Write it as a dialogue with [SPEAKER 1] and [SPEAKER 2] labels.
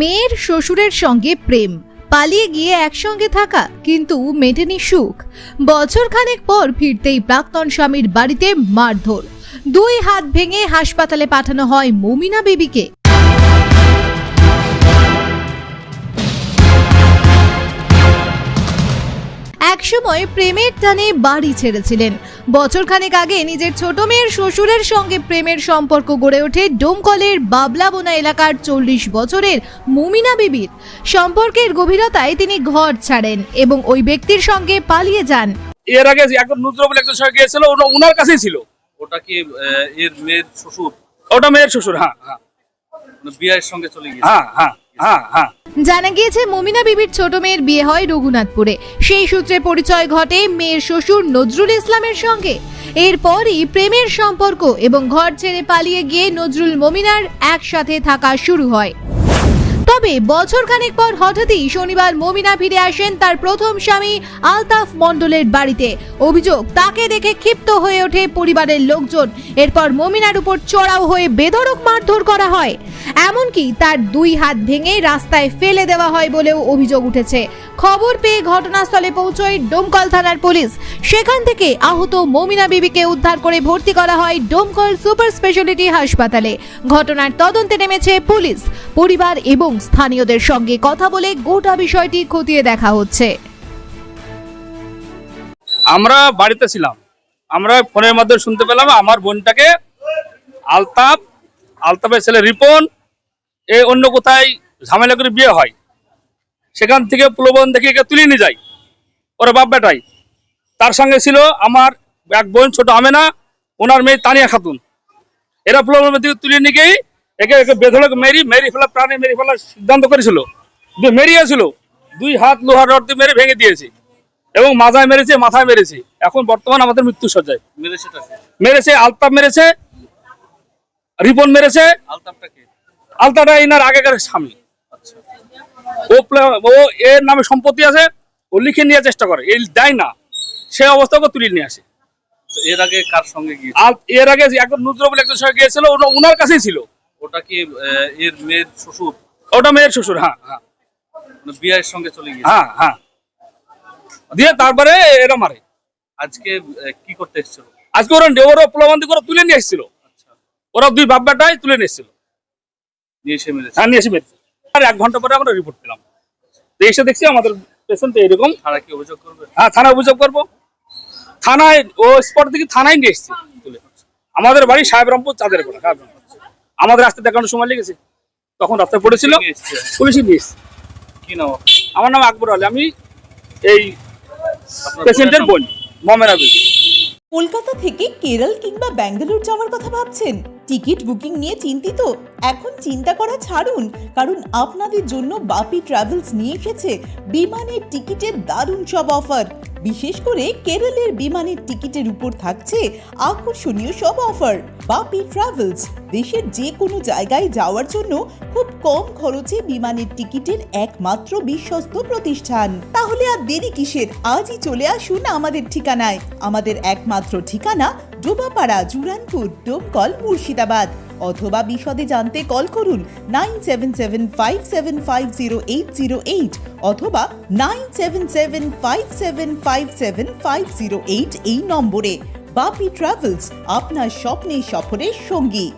[SPEAKER 1] মেয়ের শ্বশুরের সঙ্গে প্রেম। পালিয়ে গিয়ে একসঙ্গে থাকা, কিন্তু মেটেনি সুখ। বছর খানেক পর ফিরতেই প্রাক্তন স্বামীর বাড়িতে মারধর। দুই হাত ভেঙে হাসপাতালে পাঠানো হয় মমিনা বেবিকে। একসময় প্রেমের টানে বাড়ি ছেড়েছিলেন। বছরখানেক আগে নিজের ছোট মেয়ের শ্বশুরের সঙ্গে প্রেমের সম্পর্ক গড়ে ওঠে ডোমকলের বাবলাবোনা এলাকার চল্লিশ বছরের মুমিনা বিবির। সম্পর্কের গভীরতায় তিনি ঘর ছাড়েন এবং ওই ব্যক্তির সঙ্গে পালিয়ে যান।
[SPEAKER 2] এর আগে যে একজন নুজরুল বলে একজন সঙ্গে গিয়েছিল ওটা ওনার কাছেই ছিল।
[SPEAKER 3] ওটা কি এর মেয়ের শ্বশুর?
[SPEAKER 2] ওটা মেয়ের শ্বশুর হ্যাঁ হ্যাঁ।
[SPEAKER 3] মানে বিয়ের সঙ্গে চলে গিয়েছে
[SPEAKER 2] হ্যাঁ হ্যাঁ।
[SPEAKER 1] জানা গিয়েছে, মমিনা বিবির ছোট মেয়ের বিয়ে হয় রঘুনাথপুরে। সেই সূত্রে পরিচয় ঘটে মেয়ের শ্বশুর নজরুল ইসলামের সঙ্গে। এরপরই প্রেমের সম্পর্ক এবং ঘর ছেড়ে পালিয়ে গিয়ে নজরুল মমিনার একসাথে থাকা শুরু হয়। তবে বছর খানেক পর হঠাৎই শনিবার মমিনা ফিরে আসেন তার প্রথম স্বামী আলতাফ মণ্ডলের বাড়িতে। অভিযোগ, তাকে দেখে ক্ষিপ্ত হয়ে ওঠে পরিবারের লোকজন। এরপর মমিনার উপর চড়াও হয়ে বেধড়ক মারধর করা হয়। এমনকি তার দুই হাত ভেঙে রাস্তায় ফেলে দেওয়া হয় বলেও অভিযোগ উঠেছে। খবর পেয়ে ঘটনাস্থলে পৌঁছয় ডোমকল থানার পুলিশ। সেখান থেকে আহত মমিনা বিবিকে উদ্ধার করে ভর্তি করা হয় ডোমকল সুপার স্পেশালিটি হাসপাতালে। ঘটনার তদন্তে নেমেছে পুলিশ। পরিবার এবং স্থানীয়দের সঙ্গে কথা বলে গোটা বিষয়টি খতিয়ে দেখা হচ্ছে।
[SPEAKER 2] আমরা বাড়িতে ছিলাম। আমরা ফোনের মাধ্যমে শুনতে পেলাম, আমার বোনটাকে আলতাপ আলতাপের ছেলে রিপন, এ অন্য কোথায় ঝামেলা করে বিয়ে হয়। সেখান থেকে প্রলোভন দেখে একে তুলে নিয়ে যায় ওরা বাপ বেটাই তার সঙ্গে ছিল আমার এক বোন ছোট আমেনা, ওনার মেয়ে তানিয়া খাতুন। এরা প্রলোভন থেকে তুলে নিয়ে গিয়ে একে একে বেধড়ক মেরি মেরি ফেলা প্রাণে মেরি ফেলার সিদ্ধান্ত করেছিল। যে মেরিয়েছিল দুই হাত লোহার রড দিয়ে মেরে ভেঙে দিয়েছে এবং মাথায় মেরেছে মাথায় মেরেছে। এখন বর্তমান আমাদের মৃত্যু সজ্জায়
[SPEAKER 3] মেরেছেটা
[SPEAKER 2] মেরেছে আলতাপ মেরেছে রিপন মেরেছে। আলতাটা ইনার আগেকার স্বামী।
[SPEAKER 3] আচ্ছা।
[SPEAKER 2] ও ও এর নামে সম্পত্তি আছে ও লিখে নেওয়ার চেষ্টা করে। এই দেয় না সে অবস্থা ওকে তুলে নিয়ে আসে।
[SPEAKER 3] এর আগে কার সঙ্গে
[SPEAKER 2] এর আগে একজন নুজরুল বলে একজন সঙ্গে গিয়েছিল ওটা ওনার কাছেই ছিল।
[SPEAKER 3] ওটা কি এর মেয়ের শ্বশুর?
[SPEAKER 2] ওটা মেয়ের শ্বশুর হ্যাঁ। হ্যাঁ।
[SPEAKER 3] মানে বিয়ের সঙ্গে চলে গিয়েছে?
[SPEAKER 2] হ্যাঁ হ্যাঁ। দিয়ে তারপরে এরা মারে।
[SPEAKER 3] আজকে কি করতে এসেছিল?
[SPEAKER 2] আজকে ওরা ওরা প্রলোভন্তি করে তুলে নিয়ে এসেছিল।
[SPEAKER 3] আচ্ছা।
[SPEAKER 2] ওরা দুই বাপ বেটাই তুলে নিয়ে এসেছিল।
[SPEAKER 3] নিয়ে এসে মেরেছে?
[SPEAKER 2] হ্যাঁ নিয়ে এসে মেরেছে। আর এক ঘণ্টা পরে আমরা রিপোর্ট পেলাম। এসে দেখছি আমাদের পেশেন্ট এরকম।
[SPEAKER 3] তারা কি অভিযোগ করবে?
[SPEAKER 2] হ্যাঁ থানায় অভিযোগ করব। থানায় ও স্পট থেকে থানায় নিয়ে এসছি। তুলে আমাদের বাড়ি সাহেবরামপুর চাঁদের কোলা আমাদের রাস্তা দেখানোর সময় লেগেছে। তখন রাস্তায় পড়েছিল।
[SPEAKER 3] এসছে কি নাম
[SPEAKER 2] আমার নাম আকবর আলী। আমি এই পেশেন্টের বোন মমেনা বিবি।
[SPEAKER 4] কলকাতা থেকে কেরল কিংবা ব্যাঙ্গালোর যাওয়ার কথা ভাবছেন। টিকিট বুকিং নিয়ে চিন্তিত। এখন চিন্তা করা ছাড়ুন কারণ আপনাদের জন্য বাপি ট্রাভেলস নিয়ে এসেছে বিমানের টিকিটের দারুণ সব অফার। বিশেষ করে কেরলের বিমানের টিকিটের উপর থাকছে আকর্ষণীয় সব অফার। বাপি ট্রাভেলস, দেশের যে কোনো জায়গায় যাওয়ার জন্য খুব কম খরচে বিমানের টিকিটের একমাত্র বিশ্বস্ত প্রতিষ্ঠান। তাহলে আর দেরি কিসের? আজই চলে আসুন আমাদের ঠিকানায়। আমাদের একমাত্র ঠিকানা ডোবাপাড়া, জুরানপুর, ডোমকল, মুর্শিদাবাদ। অথবা বিশদে জানতে কল করুন nine seven seven five seven five zero eight zero eight অথবা nine seven seven five seven five seven five zero eight এই নম্বরে। বাপি ট্রাভেলস, আপনার স্বপ্নের সফরের সঙ্গী।